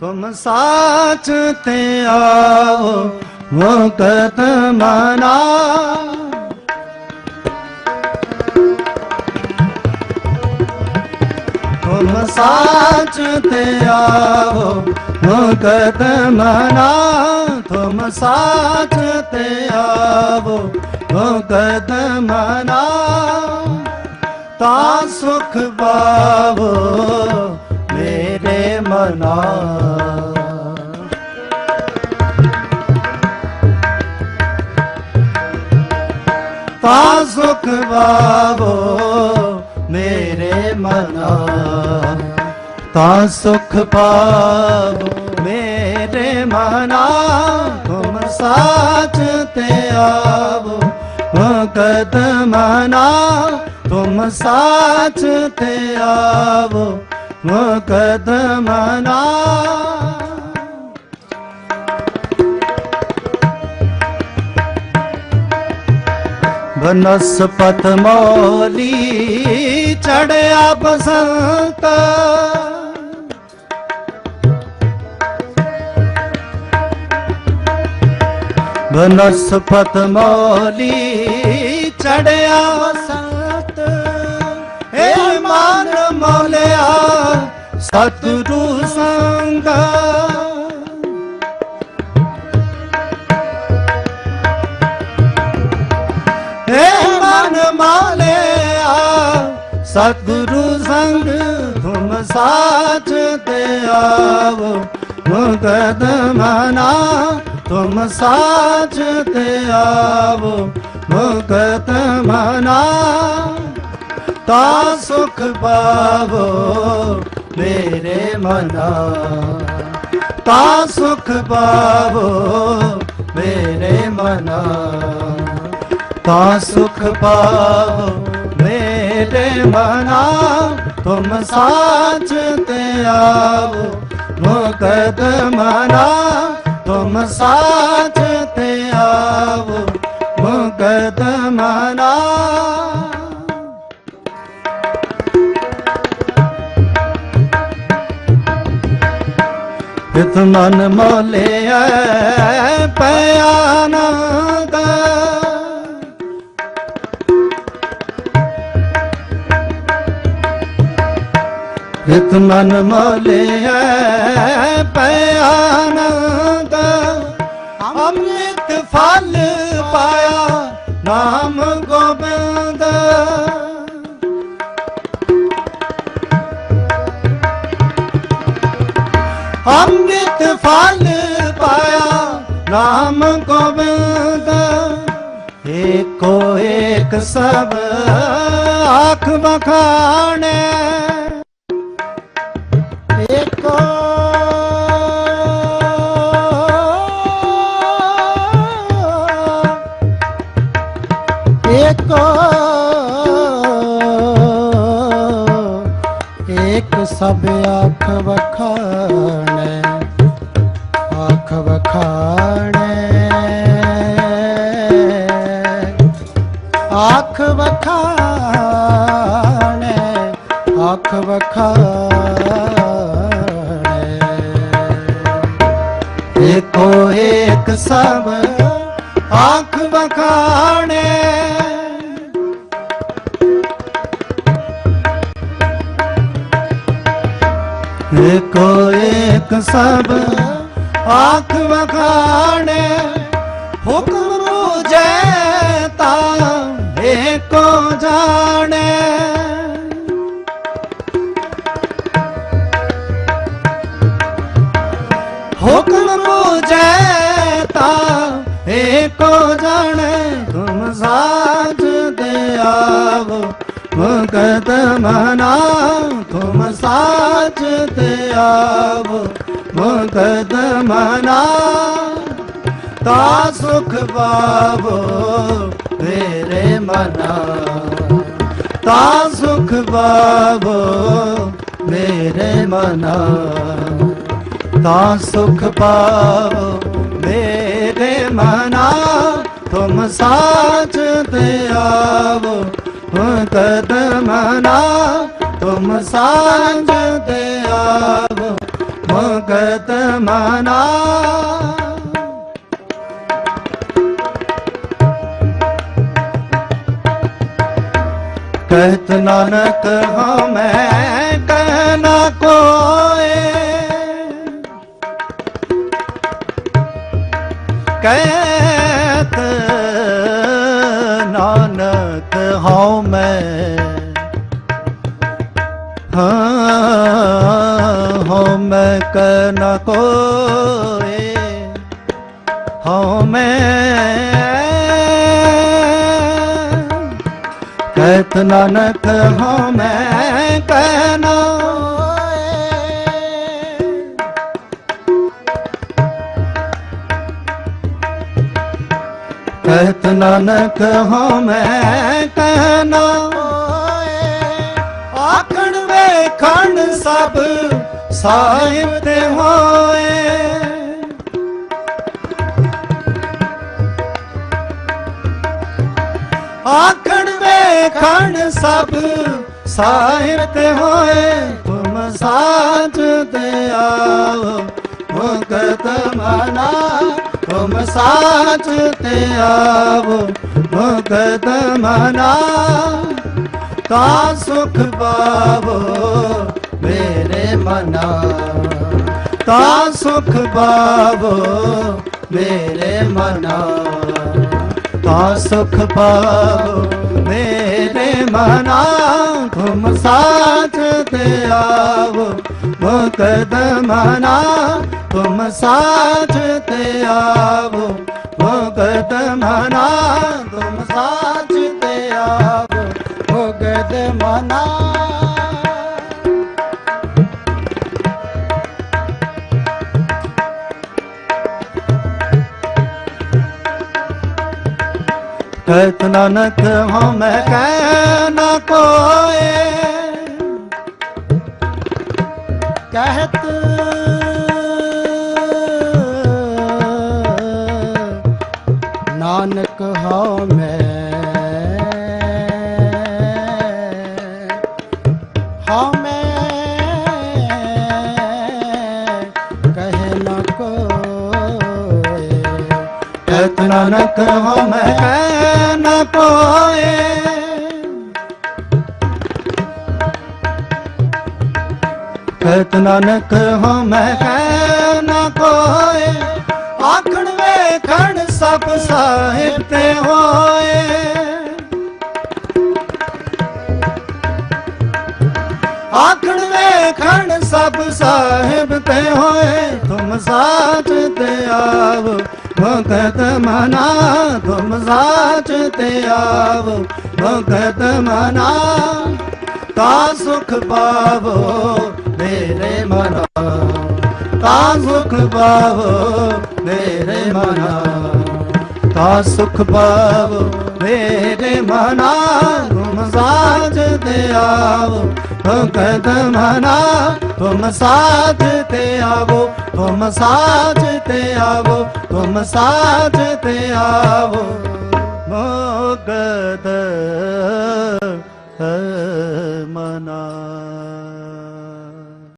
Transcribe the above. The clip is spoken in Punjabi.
ਤੁਮ ਸਾਚ ਤੇ ਆਓ ਮੁਕਤ ਮਨਾ। ਤੁਮ ਸਾਚ ਤੇ ਆਓ ਮੁਕਤ ਮਨਾ। ਤੁਮ ਸਾਚ ਤੇ ਆਓ ਮੁਕਤ ਮਨਾ। ਤਾਂ ਸੁਖ ਪਾਵੋ ਮਨਾ ਤਾ ਸੁਖ ਪਾਵੋ ਮੇਰੇ ਮਨਾ। ਤਾਂ ਸੁਖ ਪਾਵੋ ਮੇਰੇ ਮਨਾ। ਤੁਮ ਸਾਚ ਤੇ ਆਵੋ ਮੁਕਤ ਮਨਾ। ਤੁਮ ਸਾਚ ਤੇ ਆਵੋ ਮੁਕਤ ਮਨਾ ਬਨਸਪਤ ਮੋਲੀ ਚੜਿਆ ਬਸੰਤ ਬਨਸਪਤ ਮੋਲੀ ਚੜਿਆ ਬਸੰਤ ਮਨ ਮੋਲਿਆ, ਸਤਿਗੁਰੂ ਸੰਗ। ਏ ਮਨ ਮਾਲਿਆ, ਸਤਿਗੁਰੂ ਸੰਗ, ਤੁਮ ਸਾਚ ਤੇ ਆਵੋ। ਮੁਕਤ ਮਨਾ, ਤੁਮ ਸਾਚ ਤੇ ਆਵੋ। ਮੁਕਤ ਮਨਾ ਤਾ ਸੁਖ ਪਾਵੋ ਮੇਰੇ ਮਨਾ। ਤਾ ਸੁਖ ਪਾਵੋ ਮੇਰੇ ਮਨਾ। ਤਾਂ ਸੁਖ ਪਾਵੋ ਮੇਰੇ ਮਨਾ। ਤੁਮ ਸਾਚ ਤੇ ਆਵੋ ਮੁਕਤ ਮਨਾ। ਤੁਮ ਸਾਚ ਤੇ ਆਵੋ ਮੁਕਤ ਇਤ ਮਨ ਮੋਲਿਆ ਨਾ ਇਤ ਮਨ ਮੋਲਿਆ ਨਾ ਅੰਮ੍ਰਿਤ ਫਲ ਪਾਇਆ ਨਾਮ ਗੋਬਿੰਦ। ਅੰਮ੍ਰਿਤ ਫਲ ਪਾਇਆ ਨਾਮ ਗੋਬਿੰਦ ਏਕੋ ਏਕ ਸਭ ਆਖ ਬਖਾਣੇ ਏਕੋ ਸਭ ਆਖ ਵਖਾਣੈ। ਏਕੋ ਏਕ ਸਭ ਆਖ ਵਖਾਣੇ। ਹੁਕਮ ਬੂਝੈ ਤਾ ਏਕੋ ਜਾਣੇ। ਏਕੋ ਜਾਣੇ ਤੁਮ ਸਾਜ ਦੇ ਆਵੋ। ਮੁਕਤ ਮਨਾ ਤੁਮ ਸਾਚ ਤੇ ਆਵੋ। ਮੁਕਤ ਮਨਾ ਤਾ ਸੁਖ ਪਾਵੋ ਮੇਰੇ ਮਨਾ। ਤਾ ਸੁਖ ਪਾਵੋ ਮੇਰੇ ਮਨਾ। ਤਾ ਸੁਖ ਪਾਵੋ ਮੇਰੇ ਮਨਾ ਤੁਮ ਸਾਚ ਤੇ ਆਵੋ। ਮੁਕਤ ਮਨਾ ਤੁਮ ਸਾਜ ਤੇ ਆਵੋ। ਮੁਕਤ ਮੁਕਤ ਮਨਾ ਕਹਿਤ ਨਾਨਕ ਹਾਂ ਮੈਂ ਕਹਿਤ ਨਾਨਕ ਹਾਂ ਮੈਂ। ਹਾਂ ਹਾਂ ਮੈਂ ਕਹਿ ਕੋਏ। ਹਾਂ ਮੈਂ ਕਹਿਤ ਨਾਨਕ ਹਾਂ ਮੈਂ ਕਹਿਣਾ ਕਹਿਤ ਨਾਨਕ ਹਾਂ ਮੈਂ ਕਹਿਣਾ ਆਖਣ ਵੇਖਣ ਸਭ ਸਾਹਿਬ ਤੇ ਹੋਏ। ਆਖਣ ਵੇਖਣ ਸਭ ਸਾਹਿਬ ਤੇ ਹੋਏ। ਤੁਮ ਸਾਜ ਤੇ ਆਓ। ਤੁਮ ਤੇ ਆਓ ਮੁਕਤ ਮਨਾ। ਤਾ ਸੁਖ ਪਾਵੋ ਮੇਰੇ ਮਨਾ। ਤਾ ਸੁਖ ਪਾਵੋ ਮੇਰੇ ਮਨਾ। ਤਾ ਸੁਖ ਪਾਵੋ ਮੇਰੇ ਮਨਾ। ਤੁਮ ਸਾਥ ਤੇ ਆਵੋ ਮੁਕਦ ਮਨਾ। ਤੁਮ ਸਾਥ ਤੇ ਆਵੋ ਮੁਕਦ ਮਨਾ ਤੁਮ ਸਾਥ ਤੇ ਆਵੋ ਮੁਕਦ ਮਨਾ। ਕਹਿਤ ਨਾਨਕ ਹਾਂ ਕਹਿ ਨਾ ਕੋਏ। ਕਹਿਤ ਨਾਨਕ ਮੈਂ ਹਾਂ ਮੈਂ ਕਹਿ ਨਾ ਕੋਏ ਕਹਿਤ ਨਾਨਕ ਹਾਂ ਮੈਂ ਕਹਿ ਨਾ ਕੋਏ ਕਹਿਤ ਨਾਨਕ ਹਾਂ ਮੈਂ ਕਹਿ ਨਾ ਕੋਏ ਵੇਖਣ ਸਾਹਿਬ ਤੇ ਹੋਏ। ਆਖਣ ਵੇਖਣ ਸਭ ਸਾਹਿਬ ਤੇ ਹੋਏ। ਤੁਮ ਸਾਚ ਤੇ ਆਵੋ, ਭਗਤ ਮਨਾ। ਤੁਮ ਸਾਚ ਤੇ ਆਵੋ, ਭਗਤ ਮਨਾ। ਤਾ ਸੁਖ ਪਾਵੋ ਮੇਰੇ ਮਨਾ। ਤਾ ਸੁਖ ਪਾਵੋ ਮੇਰੇ ਮਨਾ। ਕਾ ਸੁਖ ਪਾਵੋ ਮੇਰੇ ਮਨਾ ਤੁਮ ਸਾਥ ਤੇ ਆਵੋ। ਭਗਤ ਮਨਾ, ਤੁਮ ਸਾਥ ਤੇ ਆਵੋ, ਤੁਮ ਸਾਥ ਤੇ ਆਵੋ, ਤੁਮ ਸਾਥ ਤੇ ਆਵੋ। ਮੁਕਤ ਮਨਾ